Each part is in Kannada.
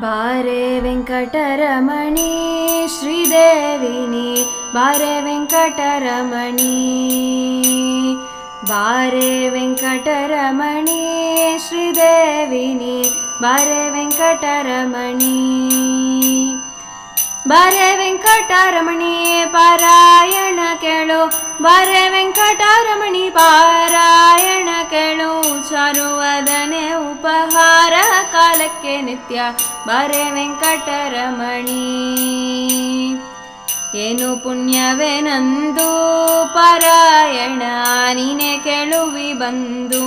ಬಾರೆ ವೆಂಕಟರಮಣಿ ಶ್ರೀದೇವಿನಿ ಬಾರೆ ವೆಂಕಟರಮಣಿ ಬಾರೆ ವೆಂಕಟರಮಣಿ ಶ್ರೀದೇವಿನಿ ಬಾರೆ ವೆಂಕಟರಮಣಿ ಬಾರೆ ವೆಂಕಟರಮಣಿ ಪಾರಾಯಣ ಕೇಳು ಬಾರೆ ವೆಂಕಟರಮಣಿ ಪಾರಾಯಣ ಕಾಲಕ್ಕೆ ನಿತ್ಯ ಬಾರೆ ವೆಂಕಟರಮಣಿ. ಏನು ಪುಣ್ಯವೇ ನಂದು ಪಾರಾಯಣ ನೀನೆ ಕೇಳುವಿ ಬಂದು.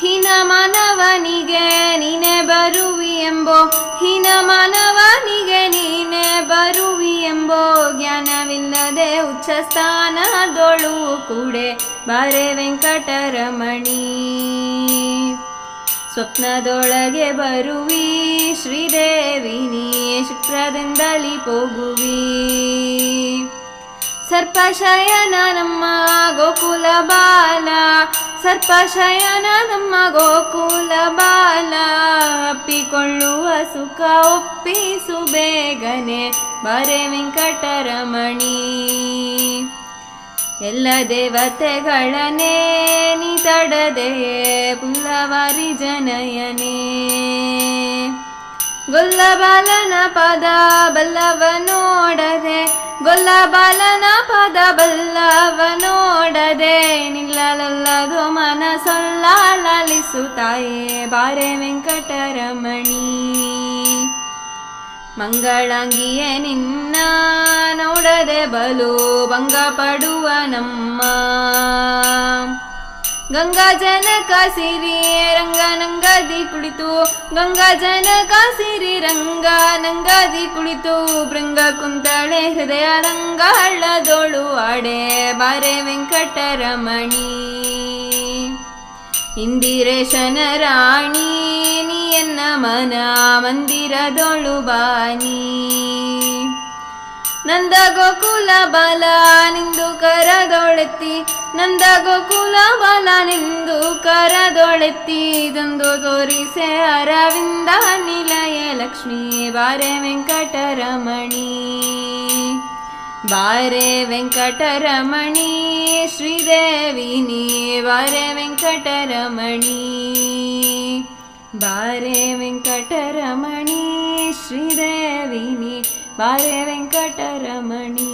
ಹೀನ ಮನವನಿಗೆ ನೀನೆ ಬರುವಿ ಎಂಬೋ, ಹಿನ ಮನವನಿಗೆ ನೀನೆ ಬರುವಿ ಎಂಬೋ, ಜ್ಞಾನವಿಲ್ಲದೆ ಉಚ್ಚ ಸ್ಥಾನದೊಳು ಕೂಡೆ ಬಾರೆ ವೆಂಕಟರಮಣಿ. ಸ್ವಪ್ನದೊಳಗೆ ಬರುವಿ. ಶ್ರೀದೇವಿ, ನೀ ಶುಕ್ರದಿಂದಲಿ ಪೋಗುವಿ ಸರ್ಪಶಯನ ನಮ್ಮ ಗೋಕುಲ ಬಾಲ. ಸರ್ಪಶಯನ ನಮ್ಮ ಗೋಕುಲ ಬಾಲ. ಅಪ್ಪಿಕೊಳ್ಳುವ ಸುಖ ಒಪ್ಪಿಸು ಬೇಗನೆ. ಬರೆ ವೆಂಕಟರಮಣಿ. ಎಲ್ಲ ದೇವತೆಗಳನೇ ನೀ ತಡದೆ ಪುಲ್ಲವಾರಿ ಜನಯನೇ. ಗೊಲ್ಲಬಾಲನ ಪದ ಬಲ್ಲವ ನೋಡದೆ, ಗೊಲ್ಲಬಾಲನ ಪದ ಬಲ್ಲವ ನೋಡದೆ ನಿಲ್ಲಲಲ್ಲದು ಮನಸೊಲ್ಲ ಲಾಲಿಸುತ್ತಾಯೇ ಬಾರೆ ವೆಂಕಟರಮಣಿ. ಮಂಗಳಂಗಿಯೇ ನಿನ್ನ ಬಲು ಭಂಗ ಪಡುವ ನಮ್ಮ ಗಂಗಾ ಜನ ಕಾಸಿರಿ ರಂಗ ನಂಗಾದಿ ಕುಳಿತು, ಗಂಗಾ ಜನ ಕಾಸಿರಿ ರಂಗ ನಂಗಾದಿ ಕುಳಿತು ಭೃಂಗ ಕುಂತಳೆ ಹೃದಯ ರಂಗ ಹಳ್ಳದೋಳು ಆಡೆ ಬಾರೆ ವೆಂಕಟರಮಣಿ. ಇಂದಿರೇಶನ ರಾಣಿ, ನೀ ಎನ್ನ ಮನ ಮಂದಿರದೊಳು ಬಾನಿ. ನಂದ ಗೋಕುಲ ಬಾಲ ನಿಂದು ಕರದೊಳೆತ್ತಿ ನಂದ ಗೋಕುಲ ಬಾಲ ನಿಂದು ಕರದೊಳೆತ್ತಿ ತಂದು ತೋರಿಸೆ ಅರವಿಂದ ನಿಲಯ ಲಕ್ಷ್ಮೀ ಬಾರೆ ವೆಂಕಟರಮಣಿ ಬಾರೆ ವೆಂಕಟರಮಣಿ ಶ್ರೀದೇವಿನಿ ಬಾರೆ ವೆಂಕಟರಮಣಿ ಬಾರೆ ವೆಂಕಟರಮಣಿ ಶ್ರೀದೇವಿನಿ ಬಾರೆ ವೆಂಕಟರಮಣಿ